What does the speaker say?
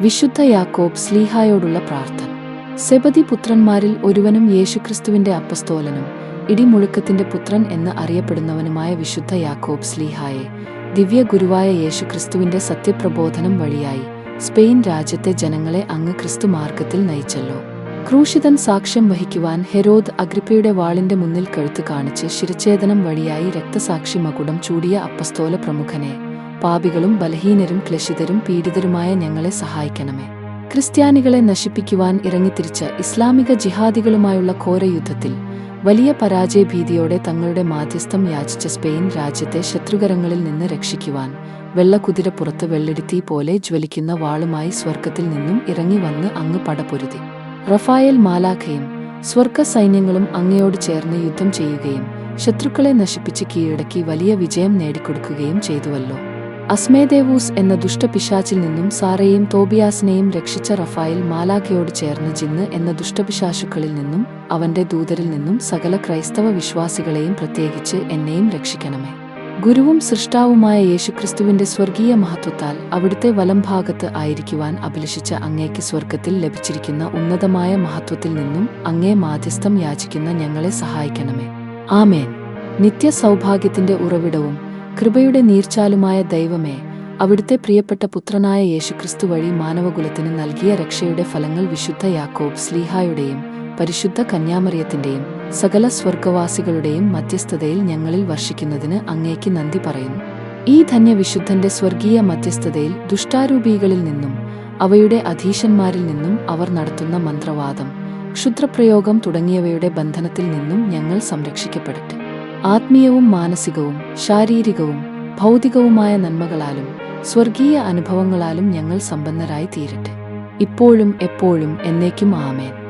വിശുദ്ധ യാക്കോബ് സ്ലീഹായോടുള്ള പ്രാർത്ഥന. സെബതി പുത്രന്മാരിൽ ഒരുവനും യേശുക്രിസ്തുവിന്റെ അപ്പസ്തോലനും ഇടിമുഴക്കത്തിന്റെ പുത്രൻ എന്ന് അറിയപ്പെടുന്നവനുമായ വിശുദ്ധ യാക്കോബ് സ്ലീഹായെ ദിവ്യ ഗുരുവായ യേശുക്രിസ്തുവിന്റെ സത്യപ്രബോധനം വഴിയായി സ്പെയിൻ രാജ്യത്തെ ജനങ്ങളെ അങ്ങ് ക്രിസ്തു മാർഗത്തിൽ നയിച്ചല്ലോ. ക്രൂശിതൻ സാക്ഷ്യം വഹിക്കുവാൻ ഹെരോദ് അഗ്രിപ്പയുടെ വാളിന്റെ മുന്നിൽ കഴുത്ത് കാണിച്ച് ശിരച്ഛേദനം വഴിയായി രക്തസാക്ഷി മകുടം ചൂടിയ അപ്പസ്തോല പ്രമുഖനെ പാപികളും ബലഹീനരും ക്ലശിതരും പീഡിതരുമായ ഞങ്ങളെ സഹായിക്കണമേ. ക്രിസ്ത്യാനികളെ നശിപ്പിക്കുവാൻ ഇറങ്ങിത്തിരിച്ച ഇസ്ലാമിക ജിഹാദികളുമായുള്ള ഘോരയുദ്ധത്തിൽ വലിയ പരാജയഭീതിയോടെ തങ്ങളുടെ മാധ്യസ്ഥം യാചിച്ച സ്പെയിൻ രാജ്യത്തെ ശത്രുകരങ്ങളിൽ നിന്ന് രക്ഷിക്കുവാൻ വെള്ളക്കുതിരപ്പുറത്ത് വെള്ളെടുത്തി പോലെ ജ്വലിക്കുന്ന വാളുമായി സ്വർഗത്തിൽ നിന്നും ഇറങ്ങി വന്ന് അങ്ങ് പടപൊരുതി. റഫായേൽ മാലാഖയും സ്വർഗ സൈന്യങ്ങളും അങ്ങയോട് ചേർന്ന് യുദ്ധം ചെയ്യുകയും ശത്രുക്കളെ നശിപ്പിച്ച് കീഴടക്കി വലിയ വിജയം നേടിക്കൊടുക്കുകയും ചെയ്തുവല്ലോ. അസ്മേദേവൂസ് എന്ന ദുഷ്ടപിശാച്ചിൽ നിന്നും സാറയെയും തോബിയാസിനെയും രക്ഷിച്ച റഫായിൽ മാലാഖയോട് ചേർന്ന് ജിന്ന് എന്ന ദുഷ്ടപിശാശുക്കളിൽ നിന്നും അവന്റെ ദൂതരിൽ നിന്നും സകല ക്രൈസ്തവ വിശ്വാസികളെയും പ്രത്യേകിച്ച് എന്നെയും രക്ഷിക്കണമേ. ഗുരുവും സൃഷ്ടാവുമായ യേശുക്രിസ്തുവിന്റെ സ്വർഗീയ മഹത്വത്താൽ അവിടുത്തെ വലംഭാഗത്ത് ആയിരിക്കുവാൻ അഭിലഷിച്ച അങ്ങേക്ക് സ്വർഗത്തിൽ ലഭിച്ചിരിക്കുന്ന ഉന്നതമായ മഹത്വത്തിൽ നിന്നും അങ്ങേ മാധ്യസ്ഥം യാചിക്കുന്ന ഞങ്ങളെ സഹായിക്കണമേ. ആമേൻ. നിത്യ സൗഭാഗ്യത്തിന്റെ ഉറവിടവും കൃപയുടെ നീർച്ചാലുമായ ദൈവമേ അവിടുത്തെ പ്രിയപ്പെട്ട പുത്രനായ യേശുക്രിസ്തു വഴി മാനവകുലത്തിന് നൽകിയ രക്ഷയുടെ ഫലങ്ങൾ വിശുദ്ധ യാക്കോബ് സ്ലീഹായുടെയും പരിശുദ്ധ കന്യാമറിയത്തിന്റെയും സകല സ്വർഗവാസികളുടെയും മധ്യസ്ഥതയിൽ ഞങ്ങളിൽ വർഷിക്കുന്നതിന് അങ്ങേക്ക് നന്ദി പറയുന്നു. ഈ ധന്യവിശുദ്ധന്റെ സ്വർഗീയ മധ്യസ്ഥതയിൽ ദുഷ്ടാരൂപികളിൽ നിന്നും അവയുടെ അധീശന്മാരിൽ നിന്നും അവർ നടത്തുന്ന മന്ത്രവാദം ക്ഷുദ്രപ്രയോഗം തുടങ്ങിയവയുടെ ബന്ധനത്തിൽ നിന്നും ഞങ്ങൾ സംരക്ഷിക്കപ്പെടട്ടെ. ആത്മീയവും മാനസികവും ശാരീരികവും ഭൗതികവുമായ നന്മകളാലും സ്വർഗീയ അനുഭവങ്ങളാലും ഞങ്ങൾ സമ്പന്നരായി തീരട്ടെ ഇപ്പോഴും എപ്പോഴും എന്നേക്കും ആമേൻ.